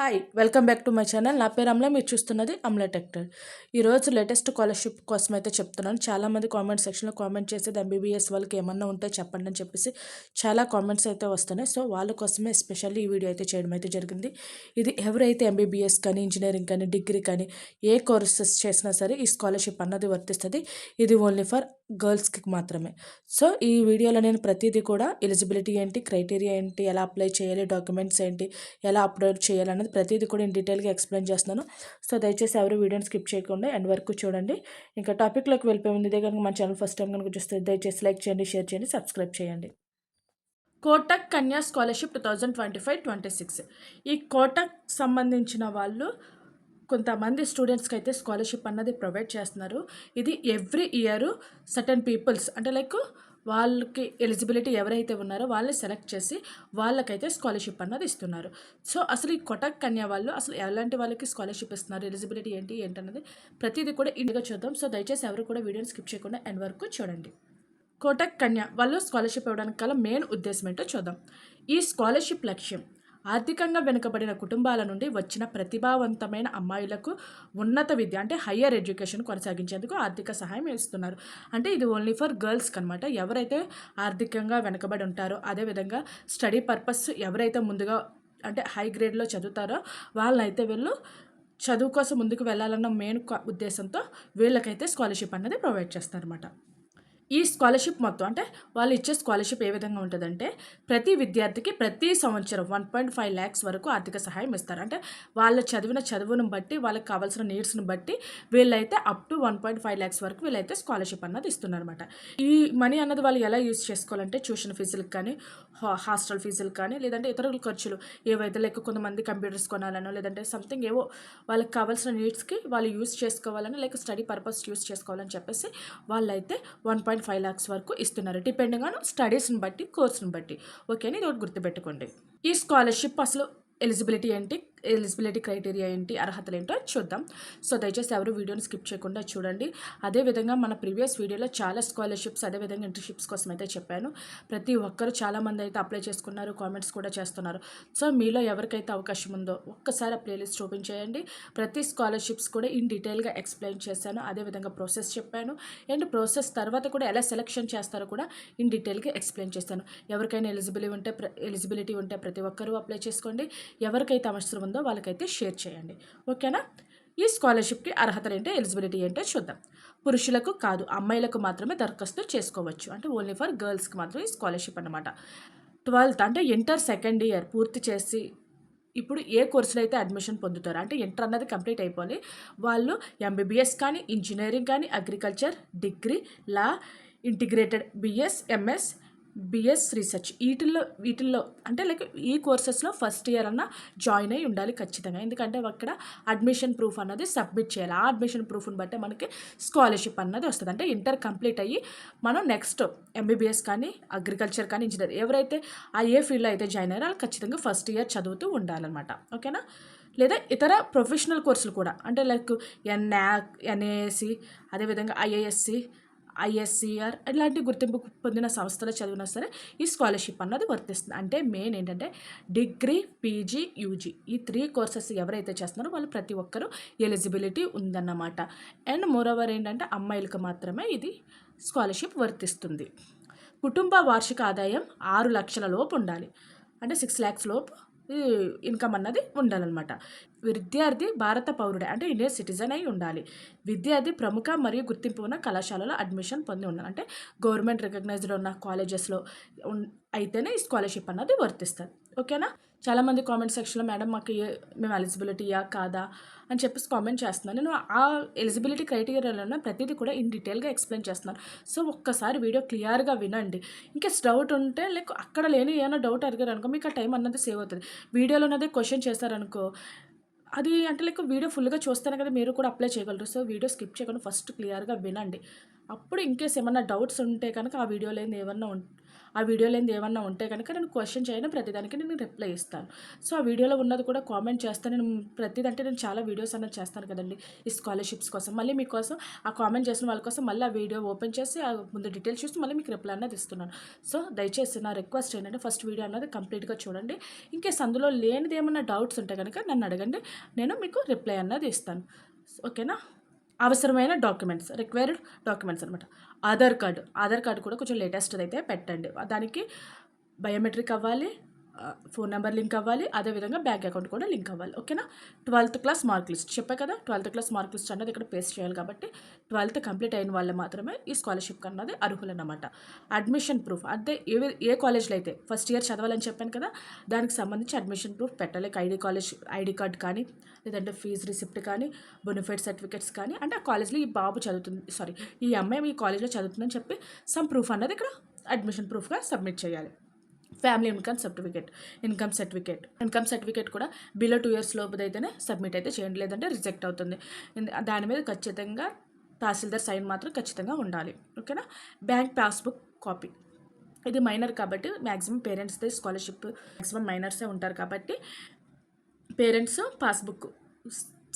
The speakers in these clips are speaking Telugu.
Hi welcome back to my channel నా పేరు అమల మీరు చూస్తున్నది అమల టెక్టర్ ఈరోజు లేటెస్ట్ స్కాలర్షిప్ కోసం అయితే చెప్తున్నాను. చాలామంది కామెంట్ సెక్షన్లో కామెంట్ చేసేది ఎంబీబీఎస్ వాళ్ళకి ఏమన్నా ఉంటే చెప్పండి అని చెప్పేసి చాలా కామెంట్స్ అయితే వస్తున్నాయి. సో వాళ్ళ కోసమే ఎస్పెషల్లీ ఈ వీడియో అయితే చేయడం అయితే జరిగింది. ఇది ఎవరైతే ఎంబీబీఎస్ కానీ ఇంజనీరింగ్ కానీ డిగ్రీ కానీ ఏ కోర్సెస్ చేసినా సరే ఈ స్కాలర్షిప్ అన్నది వర్తిస్తుంది. ఇది ఓన్లీ ఫర్ గర్ల్స్కి మాత్రమే. సో ఈ వీడియోలో నేను ప్రతిదీ కూడా ఎలిజిబిలిటీ ఏంటి క్రైటీరియా ఏంటి ఎలా అప్లై చేయాలి డాక్యుమెంట్స్ ఏంటి ఎలా అప్లోడ్ చేయాలి అనేది ప్రతిదీ కూడా నేను డీటెయిల్గా ఎక్స్ప్లెయిన్ చేస్తున్నాను. సో దయచేసి ఎవరు వీడియోని స్కిప్ చేయకుండా ఎండ్ వరకు చూడండి. ఇంకా టాపిక్లోకి వెళ్ళిపోయి ముందు ఇదే కనుక మన ఛానల్ ఫస్ట్ టైం కనుక చూస్తే దయచేసి లైక్ చేయండి షేర్ చేయండి సబ్స్క్రైబ్ చేయండి. Kotak Kanya scholarship two thousand twenty five twenty six. ఈ కోటక్ సంబంధించిన వాళ్ళు కొంతమంది స్టూడెంట్స్కి అయితే స్కాలర్షిప్ అన్నది ప్రొవైడ్ చేస్తున్నారు. ఇది ఎవ్రీ ఇయర్ సర్టన్ పీపుల్స్ అంటే లైక్ వాళ్ళకి ఎలిజిబిలిటీ ఎవరైతే ఉన్నారో వాళ్ళని సెలెక్ట్ చేసి వాళ్ళకైతే స్కాలర్షిప్ అన్నది ఇస్తున్నారు. సో అసలు ఈ కొటక్ కన్యా వాళ్ళు అసలు ఎలాంటి వాళ్ళకి స్కాలర్షిప్ ఇస్తున్నారు? ఎలిజిబిలిటీ ఏంటి? ఏంటన్నది ప్రతిదీ కూడా ఇండిగా చూద్దాం. సో దయచేసి ఎవరు కూడా వీడియోని స్కిప్ చేయకుండా ఎండ్ వరకు చూడండి. కోటక్ కన్యా వాళ్ళు స్కాలర్షిప్ ఇవ్వడానికి గల మెయిన్ ఉద్దేశం ఏంటో చూద్దాం. ఈ స్కాలర్షిప్ లక్ష్యం ఆర్థికంగా వెనుకబడిన కుటుంబాల నుండి వచ్చిన ప్రతిభావంతమైన అమ్మాయిలకు ఉన్నత విద్య అంటే హయ్యర్ ఎడ్యుకేషన్ కొనసాగించేందుకు ఆర్థిక సహాయం ఇస్తున్నారు. అంటే ఇది ఓన్లీ ఫర్ గర్ల్స్కి అనమాట ఎవరైతే ఆర్థికంగా వెనుకబడి ఉంటారో అదేవిధంగా స్టడీ పర్పస్ ఎవరైతే ముందుగా అంటే హై గ్రేడ్లో చదువుతారో వాళ్ళనైతే వీళ్ళు చదువు కోసం ముందుకు వెళ్ళాలన్న మెయిన్ ఉద్దేశంతో వీళ్ళకైతే స్కాలర్షిప్ అనేది ప్రొవైడ్ చేస్తారన్నమాట. ఈ స్కాలర్షిప్ మొత్తం అంటే వాళ్ళు ఇచ్చే స్కాలర్షిప్ ఏ విధంగా ఉంటుందంటే ప్రతి విద్యార్థికి ప్రతి సంవత్సరం వన్ పాయింట్ ఫైవ్ ల్యాక్స్ వరకు ఆర్థిక సహాయం ఇస్తారు. అంటే వాళ్ళు చదివిన చదువును బట్టి వాళ్ళకి కావాల్సిన నీడ్స్ని బట్టి వీళ్ళైతే up to one point five lakhs వరకు వీళ్ళైతే స్కాలర్షిప్ అన్నది ఇస్తున్నారనమాట ఈ మనీ అన్నది వాళ్ళు ఎలా యూజ్ చేసుకోవాలంటే ట్యూషన్ ఫీజులకు కానీ హాస్టల్ ఫీజులు కానీ లేదంటే ఇతరుల ఖర్చులు ఏవైతే లేక కొంతమంది కంప్యూటర్స్ కొనాలనో లేదంటే సంథింగ్ ఏవో వాళ్ళకి కావాల్సిన నీడ్స్కి వాళ్ళు యూజ్ చేసుకోవాలని లేక స్టడీ పర్పస్ యూజ్ చేసుకోవాలని చెప్పేసి వాళ్ళైతే వన్ పాయింట్ ఫైవ్ ల్యాక్స్ వరకు ఇస్తున్నారు. డిపెండింగ్ ఆన్ స్టడీస్ని బట్టి కోర్స్ని బట్టి. ఓకేని ఇది ఒకటి గుర్తుపెట్టుకోండి. ఈ స్కాలర్షిప్ అసలు ఎలిజిబిలిటీ ఏంటి? ఎలిజిబిలిటీ క్రైటీరియా ఏంటి అర్హతలు ఏంటో చూద్దాం. సో దయచేసి ఎవరు వీడియోని స్కిప్ చేయకుండా చూడండి. అదేవిధంగా మన ప్రీవియస్ వీడియోలో చాలా స్కాలర్షిప్స్ అదేవిధంగా ఇంటర్షిప్స్ కోసం అయితే చెప్పాను. ప్రతి ఒక్కరు చాలామంది అయితే అప్లై చేసుకున్నారు కామెంట్స్ కూడా చేస్తున్నారు. సో మీలో ఎవరికైతే అవకాశం ఉందో ఒక్కసారి ఆ ప్లేలిస్ట్ ఓపెన్ చేయండి. ప్రతి స్కాలర్షిప్స్ కూడా ఇన్ డీటెయిల్గా ఎక్స్ప్లెయిన్ చేశాను. అదేవిధంగా ప్రాసెస్ చెప్పాను. అండ్ ప్రాసెస్ తర్వాత కూడా ఎలా సెలెక్షన్ చేస్తారో కూడా ఇన్ డీటెయిల్గా ఎక్స్ప్లెయిన్ చేస్తాను. ఎవరికైనా ఎలిజిబిలిటీ ఉంటే ఎలిజిబిలిటీ ఉంటే ప్రతి ఒక్కరూ అప్లై చేసుకోండి. ఎవరికైతే అవసరం ఉందో వాళ్ళకైతే షేర్ చేయండి. ఓకేనా? ఈ స్కాలర్షిప్కి అర్హతలు ఏంటో ఎలిజిబిలిటీ ఏంటో చూద్దాం. పురుషులకు కాదు అమ్మాయిలకు మాత్రమే దరఖాస్తు చేసుకోవచ్చు. అంటే ఓన్లీ ఫర్ గర్ల్స్కి మాత్రం ఈ స్కాలర్షిప్ అనమాట ట్వెల్త్ అంటే ఇంటర్ సెకండ్ ఇయర్ పూర్తి చేసి ఇప్పుడు ఏ కోర్సులో అయితే అడ్మిషన్ పొందుతారో అంటే ఇంటర్ అన్నది కంప్లీట్ అయిపోవాలి. వాళ్ళు ఎంబీబీఎస్ కానీ ఇంజనీరింగ్ కానీ agriculture degree law integrated BS MS BS research. వీటిల్లో వీటిల్లో అంటే లైక్ ఈ కోర్సెస్లో ఫస్ట్ ఇయర్ అన్న జాయిన్ అయి ఉండాలి ఖచ్చితంగా. ఎందుకంటే అక్కడ అడ్మిషన్ ప్రూఫ్ అన్నది సబ్మిట్ చేయాలి. ఆ అడ్మిషన్ ప్రూఫ్ని బట్టి మనకి స్కాలర్షిప్ అన్నది వస్తుంది. అంటే ఇంటర్ కంప్లీట్ అయ్యి మనం నెక్స్ట్ ఎంబీబీఎస్ కానీ అగ్రికల్చర్ కానీ ఇంజనీర్ ఎవరైతే ఆ ఏ ఫీల్డ్లో అయితే జాయిన్ అయ్యారో వాళ్ళు ఖచ్చితంగా ఫస్ట్ ఇయర్ చదువుతూ ఉండాలన్నమాట. ఓకేనా? లేదా ఇతర ప్రొఫెషనల్ కోర్సులు కూడా. అంటే లైక్ ఎన్ఏ ఎన్ఏఎస్సి అదేవిధంగా ఐఏఎస్సి ఐఎస్సిఆర్ ఇలాంటి గుర్తింపు పొందిన సంస్థలో చదివినా సరే ఈ స్కాలర్షిప్ అన్నది వర్తిస్తుంది. అంటే మెయిన్ ఏంటంటే డిగ్రీ పీజీ యూజీ ఈ త్రీ కోర్సెస్ ఎవరైతే చేస్తున్నారో వాళ్ళు ప్రతి ఒక్కరూ ఎలిజిబిలిటీ ఉందన్నమాట. అండ్ మోరోవర్ ఏంటంటే అమ్మాయిలకు మాత్రమే ఇది స్కాలర్షిప్ వర్తిస్తుంది. కుటుంబ వార్షిక ఆదాయం ఆరు లక్షల లోపు ఉండాలి. అంటే సిక్స్ ల్యాక్స్ లోపు ఇన్కమ్ అన్నది ఉండాలన్నమాట. విద్యార్థి భారత పౌరుడే అంటే ఇండియన్ సిటిజన్ అయి ఉండాలి. విద్యార్థి ప్రముఖ మరియు గుర్తింపు ఉన్న కళాశాలలో అడ్మిషన్ పొంది ఉండాలి. అంటే గవర్నమెంట్ రికగ్నైజ్డ్ ఉన్న కాలేజెస్లో అయితేనే ఈ స్కాలర్షిప్ అన్నది వర్తిస్తుంది. ఓకేనా? చాలామంది కామెంట్ సెక్షన్లో మేడం మాకు మేము ఎలిజిబిలిటీయా కాదా అని చెప్పేసి కామెంట్ చేస్తున్నాను నేను ఆ ఎలిజిబిలిటీ క్రైటీరియాలో ప్రతిదీ కూడా ఇన్ డీటెయిల్గా ఎక్స్ప్లెయిన్ చేస్తున్నాను సో ఒక్కసారి వీడియో క్లియర్గా వినండి. ఇంకా డౌట్ ఉంటే లైక్ అక్కడ లేని ఏమైనా డౌట్ అడిగారు అనుకో మీకు ఆ టైం అన్నది సేవ్ అవుతుంది. వీడియోలో ఉన్నదే క్వశ్చన్ చేశారనుకో అది అంటే లైక్ వీడియో ఫుల్గా చూస్తేనే కదా మీరు కూడా అప్లై చేయగలరు. సో వీడియో స్కిప్ చేయకుండా ఫస్ట్ క్లియర్గా వినండి. అప్పుడు ఇంకేస్ ఏమన్నా డౌట్స్ ఉంటే కనుక ఆ వీడియోలో ఏమన్నా ఆ వీడియోలో ఏమన్నా ఉంటే కనుక నేను క్వశ్చన్ చేయను ప్రతిదానికి నేను రిప్లై ఇస్తాను. సో ఆ వీడియోలో ఉన్నది కూడా కామెంట్ చేస్తాను. నేను ప్రతిదంటే నేను చాలా వీడియోస్ అన్నది చేస్తాను కదండి. ఈ స్కాలర్షిప్స్ కోసం. మళ్ళీ మీకోసం ఆ కామెంట్ చేసిన వాళ్ళ కోసం మళ్ళీ ఆ వీడియో ఓపెన్ చేసి ఆ ముందు డీటెయిల్స్ చూసి మళ్ళీ మీకు రిప్లై అన్నది ఇస్తున్నాను. సో దయచేసి నా రిక్వెస్ట్ ఏంటంటే ఫస్ట్ వీడియో అన్నది కంప్లీట్గా చూడండి. ఇంకేస్ అందులో లేనిది ఏమన్నా డౌట్స్ ఉంటే కనుక నన్ను అడగండి. నేను మీకు రిప్లై అన్నది ఇస్తాను. ఓకేనా? అవసరమైన డాక్యుమెంట్స్ రిక్వైర్డ్ డాక్యుమెంట్స్ అనమాట ఆధార్ కార్డు ఆధార్ కార్డు కూడా కొంచెం లేటెస్ట్ అయితే పెట్టండి. దానికి బయోమెట్రిక్ అవ్వాలి ఫోన్ నెంబర్ లింక్ అవ్వాలి. అదేవిధంగా బ్యాంక్ అకౌంట్ కూడా లింక్ అవ్వాలి. ఓకేనా? Twelfth class mark list. చెప్పా కదా ట్వెల్త్ క్లాస్ మార్క్ లిస్ట్ అన్నది ఇక్కడ పేస్ట్ చేయాలి కాబట్టి ట్వెల్త్ కంప్లీట్ అయిన వాళ్ళు మాత్రమే ఈ స్కాలర్షిప్ అన్నది అర్హులన్నమాట అడ్మిషన్ ప్రూఫ్ అంటే ఏ ఏ కాలేజ్లో అయితే ఫస్ట్ ఇయర్ చదవాలని చెప్పాను కదా దానికి సంబంధించి అడ్మిషన్ ప్రూఫ్ పెట్టాలి. ఐడి కాలేజ్ ఐడి కార్డ్ కానీ లేదంటే ఫీజు రిసిప్ట్ కానీ బొనిఫైడ్ సర్టిఫికేట్స్ కానీ. అంటే ఆ కాలేజ్లో ఈ బాబు చదువుతుంది సారీ ఈ అమ్మాయి ఈ కాలేజ్లో చదువుతుందని చెప్పి సమ్ ప్రూఫ్ అన్నది ఇక్కడ అడ్మిషన్ ప్రూఫ్గా సబ్మిట్ చేయాలి. Family income certificate income certificate income certificate కూడా బిలో టూ ఇయర్స్ లోపు అయితేనే సబ్మిట్ అయితే చేయండి లేదంటే రిజెక్ట్ అవుతుంది. దాని మీద ఖచ్చితంగా తహసీల్దార్ సైన్ మాత్రం ఖచ్చితంగా ఉండాలి. ఓకేనా? బ్యాంక్ పాస్బుక్ కాపీ ఇది మైనర్ కాబట్టి మ్యాక్సిమం పేరెంట్స్దే స్కాలర్షిప్ మ్యాక్సిమం మైనర్సే ఉంటారు కాబట్టి పేరెంట్స్ పాస్బుక్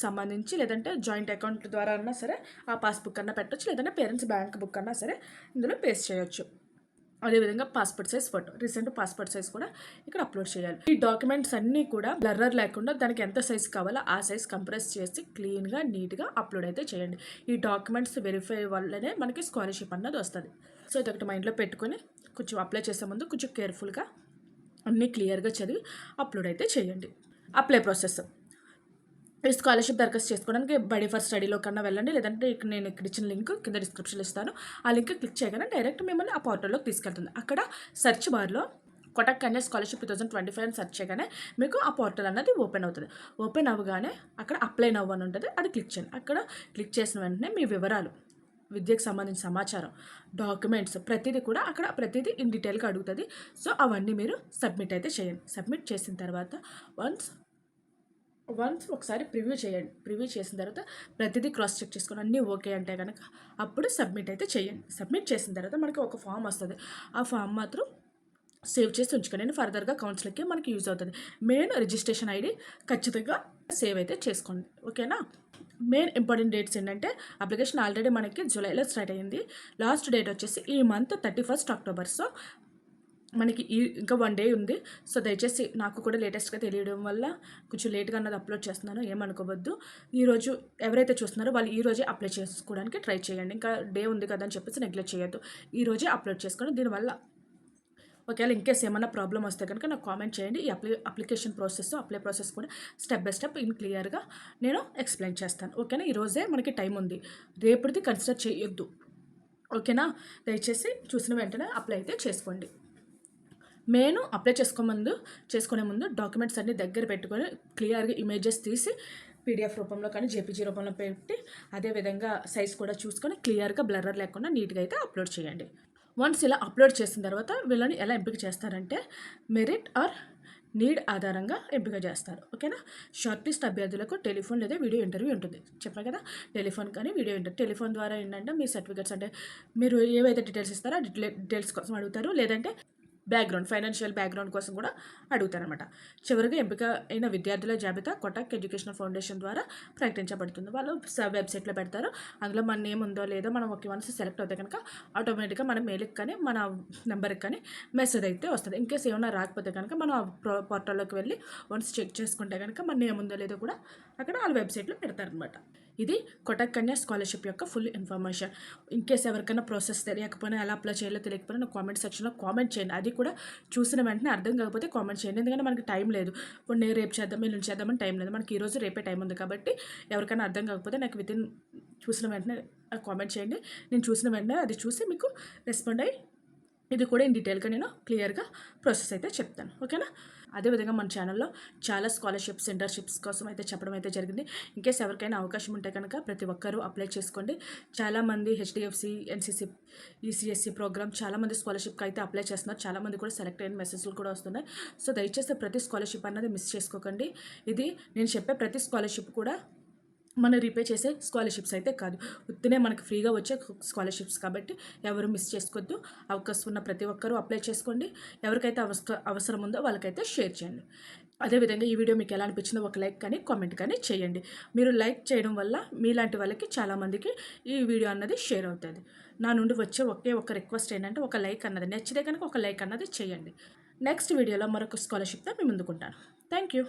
సంబంధించి లేదంటే జాయింట్ అకౌంట్ ద్వారా అన్నా సరే ఆ పాస్బుక్ అన్నా పెట్టొచ్చు లేదంటే పేరెంట్స్ బ్యాంక్ బుక్ అన్నా సరే ఇందులో పేస్ట్ చేయొచ్చు. అదేవిధంగా passport size photo recent passport size కూడా ఇక్కడ అప్లోడ్ చేయాలి. ఈ డాక్యుమెంట్స్ అన్నీ కూడా బ్లర్రర్ లేకుండా దానికి ఎంత సైజ్ కావాలో ఆ సైజ్ కంప్రెస్ చేసి క్లీన్గా నీట్గా అప్లోడ్ అయితే చేయండి. ఈ డాక్యుమెంట్స్ వెరిఫై వల్లనే మనకి స్కాలర్షిప్ అన్నది వస్తుంది. సో ఇది ఒకటి మైండ్లో పెట్టుకొని కొంచెం అప్లై చేసే ముందు కొంచెం కేర్ఫుల్గా అన్నీ క్లియర్గా చదివి అప్లోడ్ అయితే చేయండి. అప్లై ప్రాసెస్ స్కాలర్షిప్ దరఖాస్తు చేసుకోవడానికి బడి ఫర్ స్టడీలో కన్నా వెళ్ళండి. లేదంటే ఇక్కడ నేను ఇక్కడ ఇచ్చిన లింక్ కింద డిస్క్రిప్షన్లో ఇస్తాను. ఆ లింక్ క్లిక్ చేయగానే డైరెక్ట్ మిమ్మల్ని ఆ పోర్టల్లోకి తీసుకెళ్తుంది. అక్కడ సెర్చ్ బార్లో Kotak Kanya scholarship two thousand twenty five అని సెర్చ్ చేయగానే మీకు ఆ పోర్టల్ అన్నది ఓపెన్ అవుతుంది. ఓపెన్ అవ్వగానే అక్కడ అప్లై నవ్వు అని ఉంటుంది. అది క్లిక్ చేయండి. అక్కడ క్లిక్ చేసిన వెంటనే మీ వివరాలు విద్యకు సంబంధించిన సమాచారం డాక్యుమెంట్స్ ప్రతిదీ కూడా అక్కడ ప్రతిదీ ఇన్ డీటెయిల్గా అడుగుతుంది. సో అవన్నీ మీరు సబ్మిట్ అయితే చేయండి. సబ్మిట్ చేసిన తర్వాత వన్స్ వన్స్ ఒకసారి ప్రివ్యూ చేయండి ప్రివ్యూ చేసిన తర్వాత ప్రతిదీ క్రాస్ చెక్ చేసుకొని అన్నీ ఓకే అంటే కనుక అప్పుడు సబ్మిట్ అయితే చేయండి. సబ్మిట్ చేసిన తర్వాత మనకి ఒక ఫామ్ వస్తుంది. ఆ ఫామ్ మాత్రం సేవ్ చేసి ఉంచుకోండి. నేను ఫర్దర్గా కౌన్సిలింగ్కి మనకి యూజ్ అవుతుంది. మెయిన్ రిజిస్ట్రేషన్ ఐడి ఖచ్చితంగా సేవ్ అయితే చేసుకోండి. ఓకేనా? మెయిన్ ఇంపార్టెంట్ డేట్స్ ఏంటంటే అప్లికేషన్ ఆల్రెడీ మనకి జూలైలో స్టార్ట్ అయ్యింది లాస్ట్ డేట్ వచ్చేసి ఈ month thirty first October. So మనకి ఈ ఇంకా వన్ డే ఉంది. సో దయచేసి నాకు కూడా లేటెస్ట్గా తెలియడం వల్ల కొంచెం లేట్గా అన్నది అప్లోడ్ చేస్తున్నాను. ఏమనుకోవద్దు. ఈరోజు ఎవరైతే చూస్తున్నారో వాళ్ళు ఈరోజే అప్లై చేసుకోవడానికి ట్రై చేయండి. ఇంకా డే ఉంది కదా అని చెప్పేసి నెగ్లెక్ట్ చేయొద్దు. ఈరోజే అప్లోడ్ చేసుకోండి. దీనివల్ల ఒకవేళ ఇన్కేస్ ఏమైనా ప్రాబ్లం వస్తే కనుక నాకు కామెంట్ చేయండి. ఈ apply application process apply process కూడా స్టెప్ బై స్టెప్ ఇన్ క్లియర్గా నేను ఎక్స్ప్లెయిన్ చేస్తాను. ఓకేనా ఈరోజే మనకి టైం ఉంది. రేపటిది కన్సిడర్ చేయొద్దు. ఓకేనా దయచేసి చూసిన వెంటనే అప్లై అయితే చేసుకోండి. మెయిన్ అప్లై చేసుకో ముందు చేసుకునే ముందు డాక్యుమెంట్స్ అన్ని దగ్గర పెట్టుకొని క్లియర్గా ఇమేజెస్ తీసి పీడిఎఫ్ రూపంలో కానీ జేపీజీ రూపంలో పెట్టి అదేవిధంగా సైజ్ కూడా చూసుకొని క్లియర్గా బ్లర్రర్ లేకుండా నీట్గా అయితే అప్లోడ్ చేయండి. వన్స్ ఇలా అప్లోడ్ చేసిన తర్వాత వీళ్ళని ఎలా ఎంపిక చేస్తారంటే మెరిట్ ఆర్ నీడ్ ఆధారంగా ఎంపిక చేస్తారు. ఓకేనా? షార్ట్ లిస్ట్ అభ్యర్థులకు టెలిఫోన్ లేదా వీడియో ఇంటర్వ్యూ ఉంటుంది. చెప్పాను కదా? టెలిఫోన్ కానీ వీడియో ఇంటర్వ్యూ. టెలిఫోన్ ద్వారా ఏంటంటే మీ సర్టిఫికేట్స్ అంటే మీరు ఏవైతే డీటెయిల్స్ ఇస్తారో ఆ డీటెయిల్స్ కోసం అడుగుతారు. లేదంటే బ్యాక్గ్రౌండ్ ఫైనాన్షియల్ బ్యాక్గ్రౌండ్ కోసం కూడా అడుగుతారనమాట చివరిగా ఎంపిక అయిన విద్యార్థుల జాబితా కొటక్ ఎడ్యుకేషనల్ ఫౌండేషన్ ద్వారా ప్రకటించబడుతుంది. వాళ్ళు వెబ్సైట్లో పెడతారు. అందులో మన నేమ్ ఉందో లేదో మనం ఒక వన్స్ సెలెక్ట్ అవుతే కనుక ఆటోమేటిక్గా మన మెయిల్కి కానీ మన నెంబర్కి కానీ మెసేజ్ అయితే వస్తుంది. ఇన్కేస్ ఏమైనా రాకపోతే కనుక మనం ఆ పోర్టల్లోకి వెళ్ళి వన్స్ చెక్ చేసుకుంటే కనుక మన నేమ్ ఉందో లేదో కూడా అక్కడ వాళ్ళ వెబ్సైట్లో పెడతారనమాట ఇది కొటక్ కన్యా స్కాలర్షిప్ యొక్క ఫుల్ ఇన్ఫర్మేషన్. ఇన్ కేస్ ఎవరికైనా ప్రాసెస్ తెలియకపోయినా ఎలా అప్లై చేయాలో తెలియకపోయినా నా కామెంట్ సెక్షన్లో కామెంట్ చేయండి. అది కూడా చూసిన వెంటనే అర్థం కాకపోతే కామెంట్ చేయండి. ఎందుకంటే మనకి టైం లేదు. ఇప్పుడు నేను రేపు చేద్దాం నేను చేద్దామని టైం లేదు. మనకి ఈరోజు రేపే టైం ఉంది కాబట్టి ఎవరికైనా అర్థం కాకపోతే నాకు విత్ ఇన్ చూసిన వెంటనే కామెంట్ చేయండి. నేను చూసిన వెంటనే అది చూసి మీకు రెస్పాండ్ అయ్యి ఇది కూడా ఇన్ డీటెయిల్గా నేను క్లియర్గా ప్రాసెస్ అయితే చెప్తాను. ఓకేనా? అదేవిధంగా మన ఛానల్లో చాలా స్కాలర్షిప్స్ ఇంటర్న్షిప్స్ కోసం అయితే చెప్పడం అయితే జరిగింది. ఇంకేస్ ఎవరికైనా అవకాశం ఉంటే కనుక ప్రతి ఒక్కరూ అప్లై చేసుకోండి. చాలామంది హెచ్డిఎఫ్సి ఎన్సీసీ ఈసీఎస్సీ ప్రోగ్రామ్ చాలామంది స్కాలర్షిప్కి అయితే అప్లై చేస్తున్నారు. చాలామంది కూడా సెలెక్ట్ అయిన మెసేజ్లు కూడా వస్తున్నాయి. సో దయచేసి ప్రతి స్కాలర్షిప్ అన్నది మిస్ చేసుకోకండి. ఇది నేను చెప్పే ప్రతి స్కాలర్షిప్ కూడా మనం రీపే చేసే స్కాలర్షిప్స్ అయితే కాదు. ఉత్తినే మనకు ఫ్రీగా వచ్చే స్కాలర్షిప్స్ కాబట్టి ఎవరు మిస్ చేసుకోవద్దు. అవకాశం ఉన్న ప్రతి ఒక్కరూ అప్లై చేసుకోండి. ఎవరికైతే అవసర అవసరం ఉందో వాళ్ళకైతే షేర్ చేయండి. అదేవిధంగా ఈ వీడియో మీకు ఎలా అనిపించిందో ఒక లైక్ కానీ కామెంట్ కానీ చేయండి. మీరు లైక్ చేయడం వల్ల మీలాంటి వాళ్ళకి చాలామందికి ఈ వీడియో అన్నది షేర్ అవుతుంది. నా నుండి వచ్చే ఒకే ఒక రిక్వెస్ట్ ఏంటంటే ఒక లైక్ అన్నది. నచ్చితే కనుక ఒక లైక్ అన్నది చేయండి. నెక్స్ట్ వీడియోలో మరొక స్కాలర్షిప్తో మేము ముందుకుంటాను. Thank you.